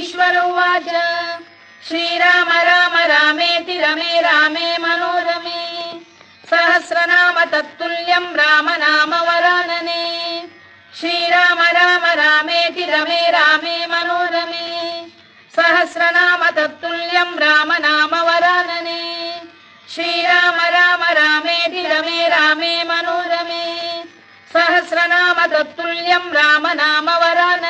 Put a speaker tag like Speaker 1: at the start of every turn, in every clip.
Speaker 1: ఈశ్వర ఉవాచ శ్రీరామ రామ రామేతి రమే రామే మనోరమే. సహస్రనామ తత్తుల్యం రామ నామ వరాననే. శ్రీరామ రామ రామేతి రమే రామే మనోరమే. సహస్రనామ తత్తుల్యం రామ నామ వరాననే. శ్రీరామ రామ రామేతి రమే రామే మనోరమే. సహస్రనామ తత్తుల్యం రామ నామ వరాననే.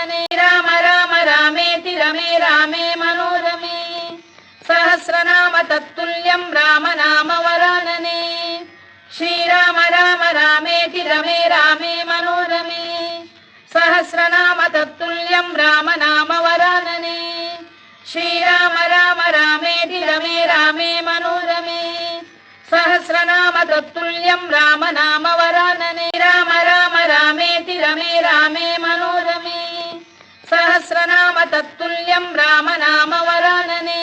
Speaker 1: సహస్రనామ తత్తుల్యం రామనామ వరాననే శ్రీరామ రామ రామేది రమే రామే మనోరమే. సహస్రనామ తత్తుల్యం రామ నామ వరాననే రామ రామ రామేతి రమే రామే మనోరమే. సహస్రనామ తత్తుల్యం రామ నామ వరాననే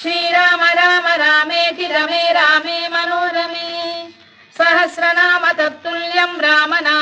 Speaker 1: శ్రీరామ రామ రామేతి రమే రామే మనోరమే. సహస్రనామ తత్తుల్యం రామ నామ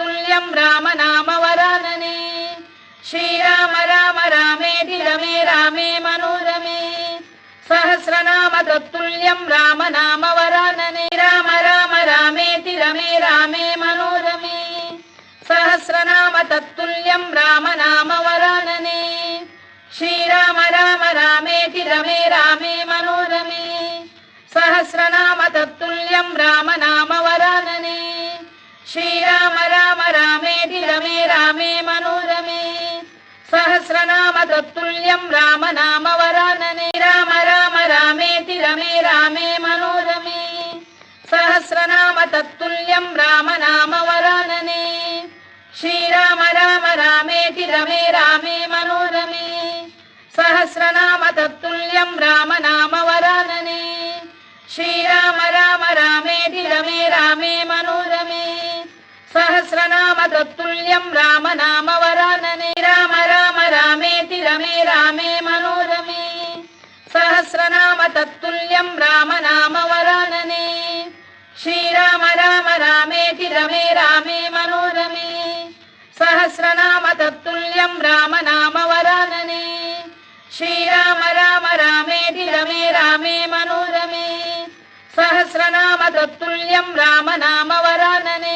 Speaker 1: రామే మనోరమే రామ నామ వరాననే శ్రీరామ రామ రామేతి రమే రామే మనోరమే. సహస్రనామ తత్తుల్యం రామ నామ వరాననే రామ రామ రామేతి రమే రామే మనోరమే. సహస్రనామ తత్తుల్యం రామ నామ వరాననే శ్రీరామ రామ రామేతి రమే రామే మనోరమే. సహస్రనామ తత్తుల్యం రామ నామ వరాననే శ్రీరామ రామ రామేతి రమే రామే మనోరమే సహస్రనామ తత్తుల్యం రామ నామ వరాననే రామ రామ రామేతి రమే రామే మనోరమే సహస్రనామ తత్తుల్యం రామ నామ వరాననే శ్రీరామ రామ రామేతి రమే రామే మనోరమే సహస్రనామ తత్తుల్యం రామ నామ వరాననే శ్రీరామ రామ రామేతి రమే రామే మనోరమే సహస్రనామ తత్తుల్యం రామ నామ వరాననే రామ రామ రామేతి రమే రామే మనోరమే. సహస్రనామ తత్తుల్యం రామ నామ వరాననే శ్రీరామ రామ రామేతి రమే రామే మనోరమే. సహస్రనామ తత్తుల్యం రామ నామ వరాననే శ్రీరామ రామ రామేతి రమే రామే మనోరమే. సహస్రనామ తత్తుల్యం రామ నామ వరాననే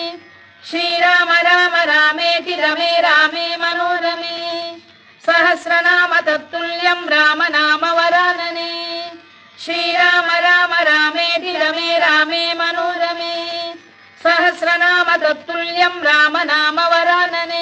Speaker 1: శ్రీరామ రామ రామేతి రమే రామే మనోరమే సహస్రనామ తత్తుల్యం రామ నామ వరాననే శ్రీరామ రామ రామేతి రమే రామే మనోరమే సహస్రనామ తత్తుల్యం రామ నామ వరాననే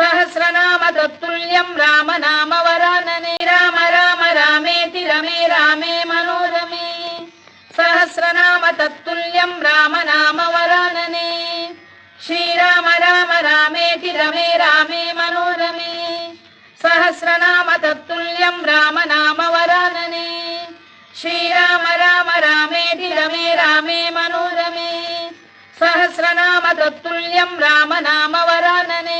Speaker 1: సహస్రనామ తత్తుల్యం రామ నామ వరాననే రామ రామ రామేతి రమే రామే మనోరమే. సహస్రనామ తత్తుల్యం రామ నామ వరాననే శ్రీరామ రామ రామేతి రమే రామే మనోరమే. సహస్రనామ తత్తుల్యం రామ నామ వరాననే శ్రీరామ రామ రామేతి రమే రామే మనోరమే. సహస్రనామ తత్తుల్యం రామ నామ వరాననే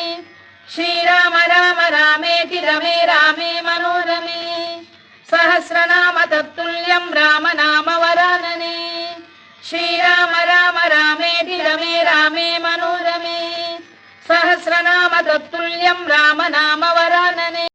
Speaker 1: सहस्रनाम तत्तुल्यम् दत्तुल्यं राम नाम वरानने श्रीराम राम रामेति रमे रामे मनोरमे। सहस्रनाम तत्तुल्यम् राम नाम वरानने